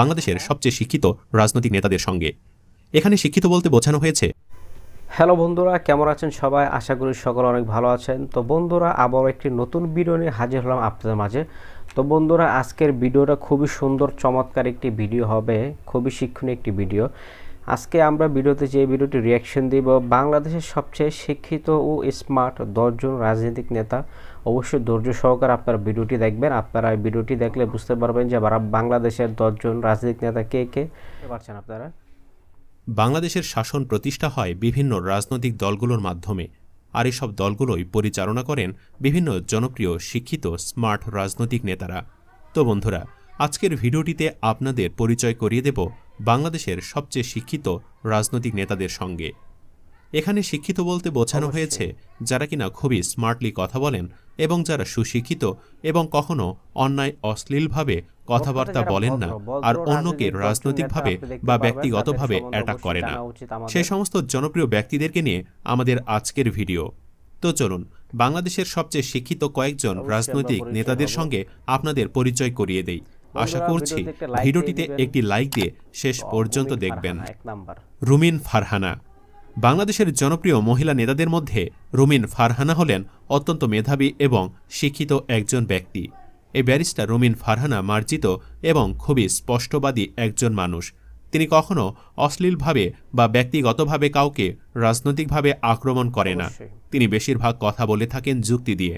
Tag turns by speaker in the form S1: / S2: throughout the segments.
S1: বাংলাদেশের সবচেয়ে শিক্ষিত রাজনৈতিক নেতাদের সঙ্গে এখানে শিক্ষিত বলতে বোঝানো হয়েছে
S2: হ্যালো বন্ধুরা কেমন আছেন সবাই আশা করি সকলে অনেক ভালো আছেন তো বন্ধুরা আবারও একটি নতুন ভিডিও নিয়ে হাজির হলাম আপনাদের মাঝে তো বন্ধুরা আজকের ভিডিওটা খুবই সুন্দর চমৎকার একটি ভিডিও হবে খুবই শিক্ষণীয় একটি ভিডিও আজকে আমরা ভিডিওতে যে ভিডিওটি রিয়াকশন দিব বাংলাদেশের সবচেয়ে শিক্ষিত ও স্মার্ট দশজন রাজনৈতিক নেতা অবশ্যই ধৈর্য সহকারে আপনারা ভিডিওটি দেখবেন আপনারা ভিডিওটি দেখলে বুঝতে পারবেন যে বাংলাদেশের দশজন রাজনৈতিক নেতা কে কে পারছেন আপনারা
S1: বাংলাদেশের শাসন প্রতিষ্ঠা হয় বিভিন্ন রাজনৈতিক দলগুলোর মাধ্যমে আর এসব দলগুলোই পরিচালনা করেন বিভিন্ন জনপ্রিয় শিক্ষিত স্মার্ট রাজনৈতিক নেতারা তো বন্ধুরা আজকের ভিডিওটিতে আপনাদের পরিচয় করিয়ে দেব বাংলাদেশের সবচেয়ে শিক্ষিত রাজনৈতিক নেতাদের সঙ্গে এখানে শিক্ষিত বলতে বোঝানো হয়েছে যারা কিনা খুবই স্মার্টলি কথা বলেন এবং যারা সুশিক্ষিত এবং কখনো অন্যায় অশ্লীলভাবে কথাবার্তা বলেন না আর অন্যকে রাজনৈতিকভাবে বা ব্যক্তিগতভাবে অ্যাটাক করে না সে সমস্ত জনপ্রিয় ব্যক্তিদেরকে নিয়ে আমাদের আজকের ভিডিও তো চলুন বাংলাদেশের সবচেয়ে শিক্ষিত কয়েকজন রাজনৈতিক নেতাদের সঙ্গে আপনাদের পরিচয় করিয়ে দেয় আশা করছি ভিডিওটিতে একটি লাইক দিয়ে শেষ পর্যন্ত দেখবেন রুমিন ফারহানা বাংলাদেশের জনপ্রিয় মহিলা নেতাদের মধ্যে রুমিন ফারহানা হলেন অত্যন্ত মেধাবী এবং শিক্ষিত একজন ব্যক্তি এই ব্যারিস্টার রুমিন ফারহানা মার্জিত এবং খুবই স্পষ্টবাদী একজন মানুষ তিনি কখনো অশ্লীলভাবে বা ব্যক্তিগতভাবে কাউকে রাজনৈতিকভাবে আক্রমণ করে না তিনি বেশিরভাগ কথা বলে থাকেন যুক্তি দিয়ে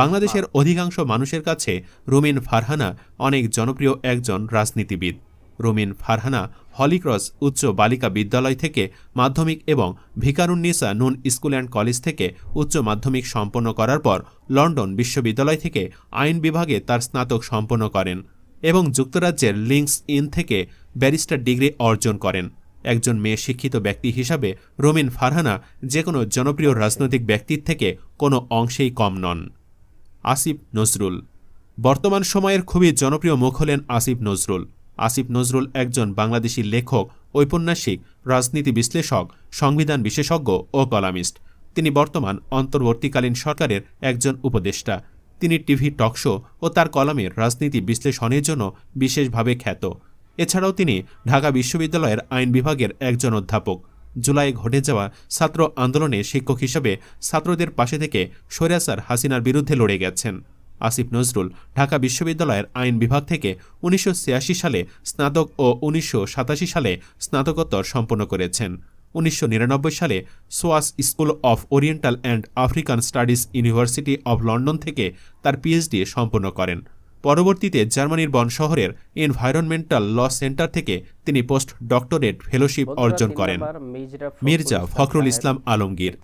S1: বাংলাদেশের অধিকাংশ মানুষের কাছে রুমিন ফারহানা অনেক জনপ্রিয় একজন রাজনীতিবিদ রুমিন ফারহানা হলিক্রস উচ্চ বালিকা বিদ্যালয় থেকে মাধ্যমিক এবং ভিকারুন্নিসা নুন স্কুল অ্যান্ড কলেজ থেকে উচ্চ মাধ্যমিক সম্পন্ন করার পর লন্ডন বিশ্ববিদ্যালয় থেকে আইন বিভাগে তার স্নাতক সম্পন্ন করেন এবং যুক্তরাজ্যের লিঙ্কস ইন থেকে ব্যারিস্টার ডিগ্রি অর্জন করেন একজন মেয়ে শিক্ষিত ব্যক্তি হিসাবে রোমিন ফারহানা যে কোনো জনপ্রিয় রাজনৈতিক ব্যক্তির থেকে কোনো অংশেই কম নন আসিফ নজরুল বর্তমান সময়ের খুবই জনপ্রিয় মুখ হলেন আসিফ নজরুল আসিফ নজরুল একজন বাংলাদেশি লেখক ঔপন্যাসিক রাজনীতি বিশ্লেষক সংবিধান বিশেষজ্ঞ ও কলামিস্ট তিনি বর্তমান অন্তর্বর্তীকালীন সরকারের একজন উপদেষ্টা তিনি টিভি টকশো ও তার কলামের রাজনীতি বিশ্লেষণের জন্য বিশেষভাবে খ্যাত এছাড়াও তিনি ঢাকা বিশ্ববিদ্যালয়ের আইন বিভাগের একজন অধ্যাপক জুলাই ঘটে যাওয়া ছাত্র আন্দোলনে শিক্ষক হিসেবে ছাত্রদের পাশে থেকে সৈরাসার হাসিনার বিরুদ্ধে লড়ে গেছেন আসিফ নজরুল ঢাকা বিশ্ববিদ্যালয়ের আইন বিভাগ থেকে উনিশশো সালে স্নাতক ও উনিশশো সালে স্নাতকোত্তর সম্পন্ন করেছেন উনিশশো সালে SOAS school of oriental and African studies university of London থেকে তার পিএইচডি সম্পন্ন করেন পরবর্তীতে জার্মানির বন শহরের এনভায়রনমেন্টাল ল সেন্টার থেকে তিনি পোস্ট ডক্টরেট ফেলোশিপ অর্জন করেন মির্জা ফখরুল ইসলাম আলমগীর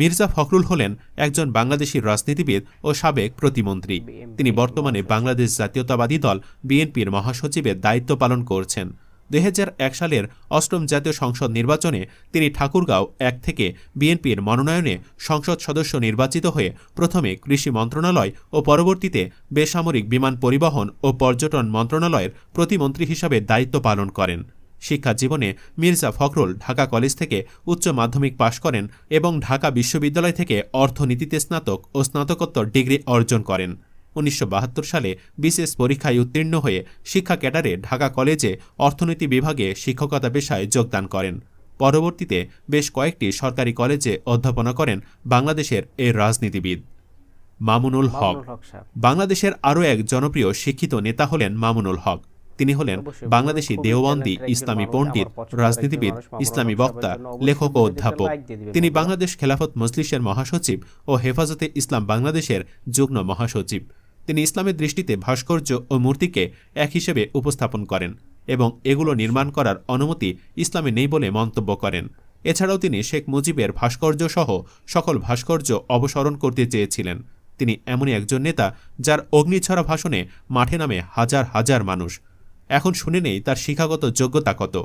S1: মির্জা ফখরুল হলেন একজন বাংলাদেশি রাজনীতিবিদ ও সাবেক প্রতিমন্ত্রী তিনি বর্তমানে বাংলাদেশ জাতীয়তাবাদী দল বিএনপির মহাসচিবের দায়িত্ব পালন করছেন দুই সালের অষ্টম জাতীয় সংসদ নির্বাচনে তিনি ঠাকুরগাঁও এক থেকে বিএনপির মনোনয়নে সংসদ সদস্য নির্বাচিত হয়ে প্রথমে কৃষি মন্ত্রণালয় ও পরবর্তীতে বেসামরিক বিমান পরিবহন ও পর্যটন মন্ত্রণালয়ের প্রতিমন্ত্রী হিসাবে দায়িত্ব পালন করেন শিক্ষা জীবনে মির্জা ফখরুল ঢাকা কলেজ থেকে উচ্চ মাধ্যমিক পাশ করেন এবং ঢাকা বিশ্ববিদ্যালয় থেকে অর্থনীতিতে স্নাতক ও স্নাতকোত্তর ডিগ্রি অর্জন করেন উনিশশো সালে বিশেষ পরীক্ষায় উত্তীর্ণ হয়ে শিক্ষা ক্যাডারে ঢাকা কলেজে অর্থনীতি বিভাগে শিক্ষকতা পেশায় যোগদান করেন পরবর্তীতে বেশ কয়েকটি সরকারি কলেজে অধ্যাপনা করেন বাংলাদেশের এই রাজনীতিবিদ মামুনুল হক বাংলাদেশের আরও এক জনপ্রিয় শিক্ষিত নেতা হলেন মামুনুল হক তিনি হলেন বাংলাদেশি দেওবন্দী ইসলামী পণ্ডিত রাজনীতিবিদ ইসলামী বক্তা লেখক ও অধ্যাপক তিনি বাংলাদেশ খেলাফত মজলিসের মহাসচিব ও হেফাজতে ইসলাম বাংলাদেশের যুগ্ম মহাসচিব তিনি ইসলামের দৃষ্টিতে ভাস্কর্য ও মূর্তিকে এক হিসেবে উপস্থাপন করেন এবং এগুলো নির্মাণ করার অনুমতি ইসলামে নেই বলে মন্তব্য করেন এছাড়াও তিনি শেখ মুজিবের ভাস্কর্য সহ সকল ভাস্কর্য অবসরণ করতে চেয়েছিলেন তিনি এমনই একজন নেতা যার অগ্নিছড়া ভাষণে মাঠে নামে হাজার হাজার মানুষ এখন শুনে নেই তার শিক্ষাগত যোগ্যতা কত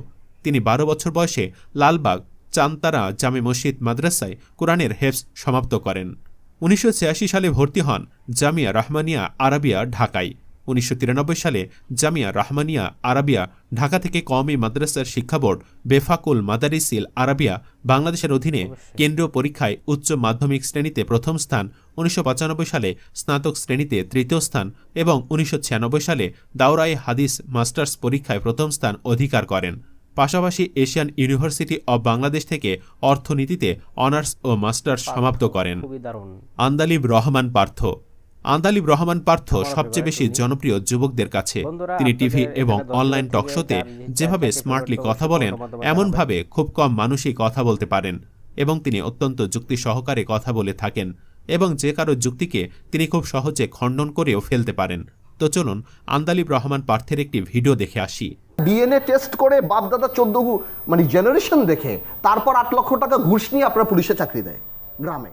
S1: তিনি বারো বছর বয়সে লালবাগ চান্তারা জামে মসজিদ মাদ্রাসায় কোরআনের হেফস সমাপ্ত করেন উনিশশো সালে ভর্তি হন জামিয়া রহমানিয়া আরাবিয়া ঢাকায় উনিশশো সালে জামিয়া রহমানিয়া আরাবিয়া ঢাকা থেকে কওমি মাদ্রাসার শিক্ষা বোর্ড বেফাকুল মাদারিসিল আরাবিয়া বাংলাদেশের অধীনে কেন্দ্রীয় পরীক্ষায় উচ্চ মাধ্যমিক শ্রেণীতে প্রথম স্থান উনিশশো সালে স্নাতক শ্রেণীতে তৃতীয় স্থান এবং উনিশশো সালে দাওরাই হাদিস মাস্টার্স পরীক্ষায় প্রথম স্থান অধিকার করেন পাশাপাশি এশিয়ান ইউনিভার্সিটি অব বাংলাদেশ থেকে অর্থনীতিতে অনার্স ও মাস্টার্স সমাপ্ত করেন আন্দালিব রহমান পার্থ আন্দালিব রহমান পার্থ সবচেয়ে বেশি জনপ্রিয় যুবকদের কাছে তিনি টিভি এবং অনলাইন টকশোতে যেভাবে স্মার্টলি কথা বলেন এমনভাবে খুব কম মানুষই কথা বলতে পারেন এবং তিনি অত্যন্ত যুক্তি সহকারে কথা বলে থাকেন এবং যে কারো যুক্তিকে তিনি খুব সহজে খণ্ডন করেও ফেলতে পারেন তো চলুন আন্দালিব রহমান পার্থের একটি ভিডিও দেখে আসি
S3: ডিএনএ টেস্ট করে বাপ দাদা চোদ্দ মানে জেনারেশন দেখে তারপর আট লক্ষ টাকা ঘুষ নিয়ে আপনার পুলিশে চাকরি দেয় গ্রামে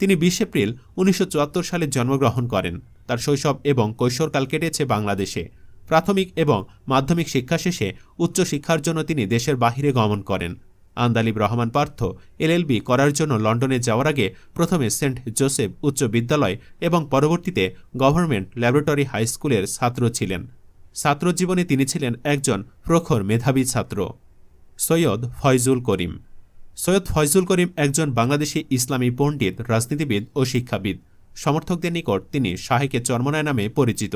S1: তিনি বিশ এপ্রিল উনিশশো সালে জন্মগ্রহণ করেন তার শৈশব এবং কৈশোরকাল কেটেছে বাংলাদেশে প্রাথমিক এবং মাধ্যমিক শিক্ষা শেষে উচ্চশিক্ষার জন্য তিনি দেশের বাহিরে গমন করেন আন্দালিব রহমান পার্থ এলএলবি করার জন্য লন্ডনে যাওয়ার আগে প্রথমে সেন্ট জোসেফ উচ্চ বিদ্যালয় এবং পরবর্তীতে গভর্নমেন্ট ল্যাবরেটরি হাই স্কুলের ছাত্র ছিলেন ছাত্রজীবনে তিনি ছিলেন একজন প্রখর মেধাবী ছাত্র সৈয়দ ফয়জুল করিম সৈয়দ ফয়জুল করিম একজন বাংলাদেশি ইসলামী পণ্ডিত রাজনীতিবিদ ও শিক্ষাবিদ সমর্থকদের নিকট তিনি শাহেকে চর্মনায় নামে পরিচিত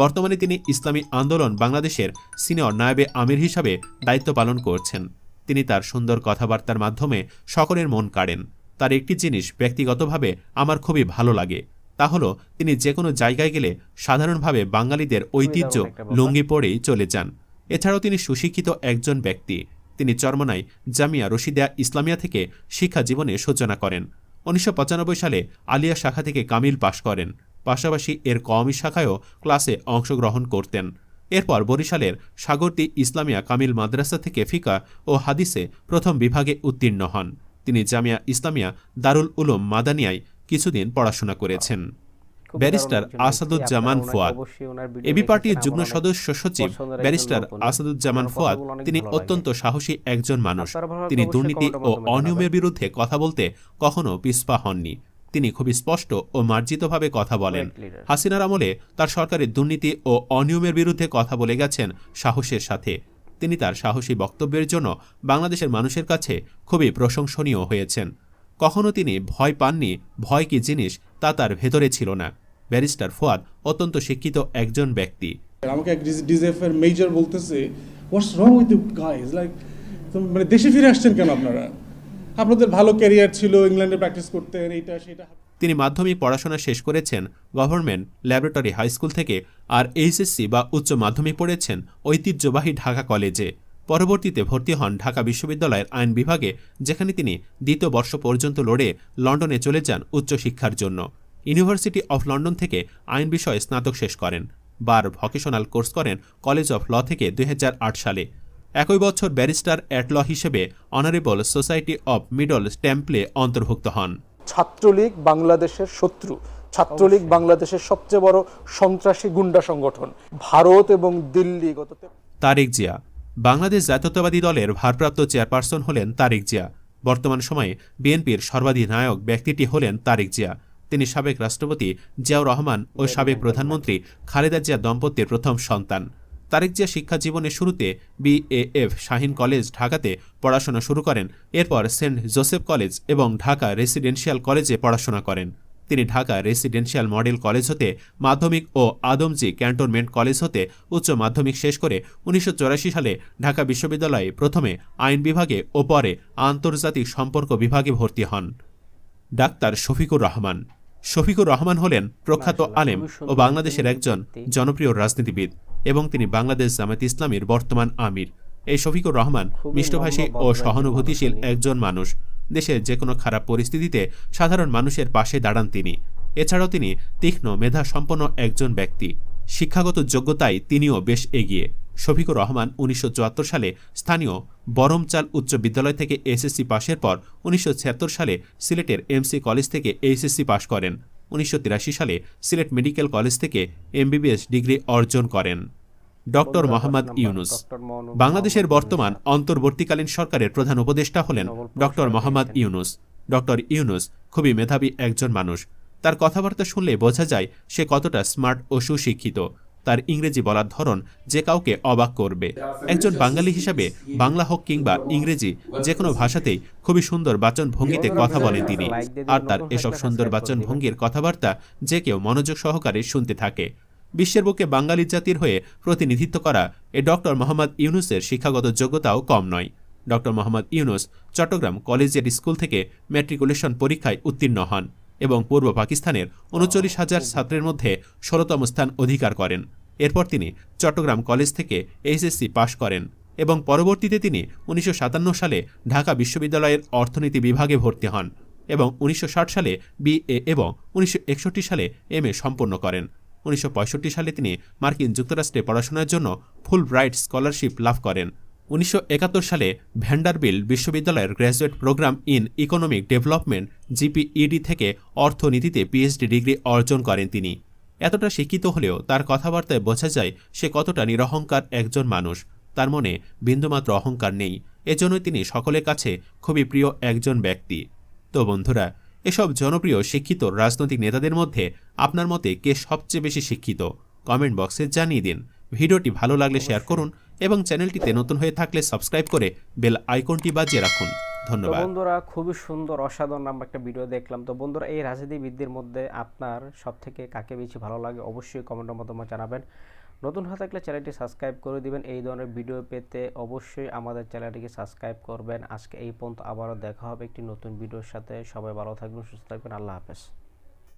S1: বর্তমানে তিনি ইসলামী আন্দোলন বাংলাদেশের সিনিয়র নায়বে আমির হিসাবে দায়িত্ব পালন করছেন তিনি তার সুন্দর কথাবার্তার মাধ্যমে সকলের মন কাড়েন তার একটি জিনিস ব্যক্তিগতভাবে আমার খুবই ভালো লাগে তা হলো তিনি যে কোনো জায়গায় গেলে সাধারণভাবে বাঙালিদের ঐতিহ্য লুঙ্গি পরেই চলে যান এছাড়াও তিনি সুশিক্ষিত একজন ব্যক্তি তিনি চরমনায় জামিয়া রশিদিয়া ইসলামিয়া থেকে শিক্ষা জীবনে সূচনা করেন উনিশশো সালে আলিয়া শাখা থেকে কামিল পাশ করেন পাশাপাশি এর কওমি শাখায়ও ক্লাসে অংশগ্রহণ করতেন এরপর বরিশালের সাগরদী ইসলামিয়া কামিল মাদ্রাসা থেকে ফিকা ও হাদিসে প্রথম বিভাগে উত্তীর্ণ হন তিনি জামিয়া ইসলামিয়া দারুল উলুম মাদানিয়ায় কিছুদিন পড়াশোনা করেছেন ব্যারিস্টার আসাদুজ্জামান ফোয়াদ এবি পার্টির যুগ্ম সদস্য সচিব ব্যারিস্টার আসাদুজ্জামান ফোয়াদ তিনি অত্যন্ত সাহসী একজন মানুষ তিনি দুর্নীতি ও অনিয়মের বিরুদ্ধে কথা বলতে কখনো পিসপা হননি তিনি খুবই স্পষ্ট ও মার্জিতভাবে কথা বলেন হাসিনার আমলে তার সরকারের দুর্নীতি ও অনিয়মের বিরুদ্ধে কথা বলে গেছেন সাহসের সাথে তিনি তার সাহসী বক্তব্যের জন্য বাংলাদেশের মানুষের কাছে খুবই প্রশংসনীয় হয়েছেন কখনো তিনি ভয় পাননি ভয় কি জিনিস তা তার ভেতরে ছিল না ব্যারিস্টার ফোয়াদ অত্যন্ত শিক্ষিত একজন ব্যক্তি
S4: আমাকে এক ডিজেফের মেজর বলতেছে what's wrong with you guys like মানে দেশে ফিরে আসছেন কেন আপনারা আপনাদের ভালো ক্যারিয়ার ছিল ইংল্যান্ডে প্র্যাকটিস করতেন এইটা সেটা
S1: তিনি মাধ্যমিক পড়াশোনা শেষ করেছেন গভর্নমেন্ট ল্যাবরেটরি হাই স্কুল থেকে আর এইচএসসি বা উচ্চ মাধ্যমিক পড়েছেন ঐতিহ্যবাহী ঢাকা কলেজে পরবর্তীতে ভর্তি হন ঢাকা বিশ্ববিদ্যালয়ের আইন বিভাগে যেখানে তিনি দ্বিতীয় বর্ষ পর্যন্ত লড়ে লন্ডনে চলে যান উচ্চশিক্ষার জন্য ইউনিভার্সিটি অফ লন্ডন থেকে আইন বিষয়ে স্নাতক শেষ করেন বার ভকেশনাল কোর্স করেন কলেজ অফ ল থেকে দুই সালে একই বছর ব্যারিস্টার অ্যাট ল হিসেবে অনারেবল সোসাইটি অব মিডল স্ট্যাম্পলে অন্তর্ভুক্ত হন
S5: ছাত্রলীগ বাংলাদেশের শত্রু ছাত্রলীগ বাংলাদেশের সবচেয়ে বড় সন্ত্রাসী গুন্ডা সংগঠন ভারত এবং দিল্লি গত
S1: তারেক জিয়া বাংলাদেশ জাতীয়তাবাদী দলের ভারপ্রাপ্ত চেয়ারপারসন হলেন তারিক জিয়া বর্তমান সময়ে বিএনপির সর্বাধিনায়ক ব্যক্তিটি হলেন তারিক জিয়া তিনি সাবেক রাষ্ট্রপতি জিয়াউর রহমান ও সাবেক প্রধানমন্ত্রী খালেদা জিয়া দম্পতির প্রথম সন্তান তারেক জিয়া শিক্ষা জীবনের শুরুতে বিএএফ শাহিন কলেজ ঢাকাতে পড়াশোনা শুরু করেন এরপর সেন্ট জোসেফ কলেজ এবং ঢাকা রেসিডেন্সিয়াল কলেজে পড়াশোনা করেন তিনি ঢাকা রেসিডেন্সিয়াল মডেল কলেজ হতে মাধ্যমিক ও আদমজি ক্যান্টনমেন্ট কলেজ হতে উচ্চ মাধ্যমিক শেষ করে উনিশশো সালে ঢাকা বিশ্ববিদ্যালয়ে প্রথমে আইন বিভাগে ও পরে আন্তর্জাতিক সম্পর্ক বিভাগে ভর্তি হন ডাক্তার শফিকুর রহমান শফিকুর রহমান হলেন প্রখ্যাত আলেম ও বাংলাদেশের একজন জনপ্রিয় রাজনীতিবিদ এবং তিনি বাংলাদেশ জামাত ইসলামের বর্তমান আমির এই শফিকুর রহমান মিষ্টভাষী ও সহানুভূতিশীল একজন মানুষ দেশের যে কোনো খারাপ পরিস্থিতিতে সাধারণ মানুষের পাশে দাঁড়ান তিনি এছাড়াও তিনি তীক্ষ্ণ মেধা সম্পন্ন একজন ব্যক্তি শিক্ষাগত যোগ্যতায় তিনিও বেশ এগিয়ে শফিকুর রহমান উনিশশো সালে স্থানীয় বরমচাল উচ্চ বিদ্যালয় থেকে এসএসসি পাশের পর উনিশশো সালে সিলেটের এমসি কলেজ থেকে এইচএসসি পাশ করেন উনিশশো সালে সিলেট মেডিকেল কলেজ থেকে এমবিবিএস ডিগ্রি অর্জন করেন ডক্টর মোহাম্মদ ইউনুস বাংলাদেশের বর্তমান অন্তর্বর্তীকালীন সরকারের প্রধান উপদেষ্টা হলেন ডক্টর মোহাম্মদ ইউনুস ডক্টর ইউনুস খুবই মেধাবী একজন মানুষ তার কথাবার্তা শুনলে বোঝা যায় সে কতটা স্মার্ট ও সুশিক্ষিত তার ইংরেজি বলার ধরন যে কাউকে অবাক করবে একজন বাঙালি হিসাবে বাংলা হোক কিংবা ইংরেজি যে কোনো ভাষাতেই খুবই সুন্দর বাচন ভঙ্গিতে কথা বলেন তিনি আর তার এসব সুন্দর বাচন ভঙ্গির কথাবার্তা যে কেউ মনোযোগ সহকারে শুনতে থাকে বিশ্বের বুকে বাঙালি জাতির হয়ে প্রতিনিধিত্ব করা এ ডক্টর মোহাম্মদ ইউনুসের শিক্ষাগত যোগ্যতাও কম নয় doctor Mohammad Yunus Chittagong collegiate school থেকে ম্যাট্রিকুলেশন পরীক্ষায় উত্তীর্ণ হন এবং পূর্ব পাকিস্তানের উনচল্লিশ হাজার ছাত্রের মধ্যে ষোলতম স্থান অধিকার করেন এরপর তিনি চট্টগ্রাম কলেজ থেকে এইচএসসি পাশ করেন এবং পরবর্তীতে তিনি উনিশশো সালে ঢাকা বিশ্ববিদ্যালয়ের অর্থনীতি বিভাগে ভর্তি হন এবং উনিশশো সালে বিএ এবং উনিশশো সালে এম সম্পন্ন করেন উনিশশো সালে তিনি মার্কিন যুক্তরাষ্ট্রে পড়াশোনার জন্য ফুল ব্রাইট স্কলারশিপ লাভ করেন উনিশশো সালে ভ্যান্ডারবিল বিশ্ববিদ্যালয়ের graduate program in economic development GPED থেকে অর্থনীতিতে পিএইচডি ডিগ্রি অর্জন করেন তিনি এতটা শিক্ষিত হলেও তার কথাবার্তায় বোঝা যায় সে কতটা নিরহংকার একজন মানুষ তার মনে বিন্দুমাত্র অহংকার নেই এজন্যই তিনি সকলের কাছে খুবই প্রিয় একজন ব্যক্তি তো বন্ধুরা এসব জনপ্রিয় শিক্ষিত রাজনৈতিক নেতাদের মধ্যে আপনার মতে কে সবচেয়ে বেশি শিক্ষিত কমেন্ট বক্সে জানিয়ে দিন ভিডিওটি ভালো লাগলে শেয়ার করুন এবং চ্যানেলটিতে নতুন হয়ে থাকলে সাবস্ক্রাইব করে বেল আইকনটি বাজিয়ে রাখুন ধন্যবাদ
S2: বন্ধুরা খুবই সুন্দর অসাধারণ আমরা একটা ভিডিও দেখলাম তো বন্ধুরা এই রাজনীতিবিদদের মধ্যে আপনার সবথেকে কাকে বেশি ভালো লাগে অবশ্যই কমেন্টের মাধ্যমে জানাবেন নতুন হয়ে থাকলে চ্যানেলটি সাবস্ক্রাইব করে দিবেন এই ধরনের ভিডিও পেতে অবশ্যই আমাদের চ্যানেলটিকে সাবস্ক্রাইব করবেন আজকে এই পর্যন্ত আবারও দেখা হবে একটি নতুন ভিডিওর সাথে সবাই ভালো থাকবেন সুস্থ থাকবেন আল্লাহ হাফেজ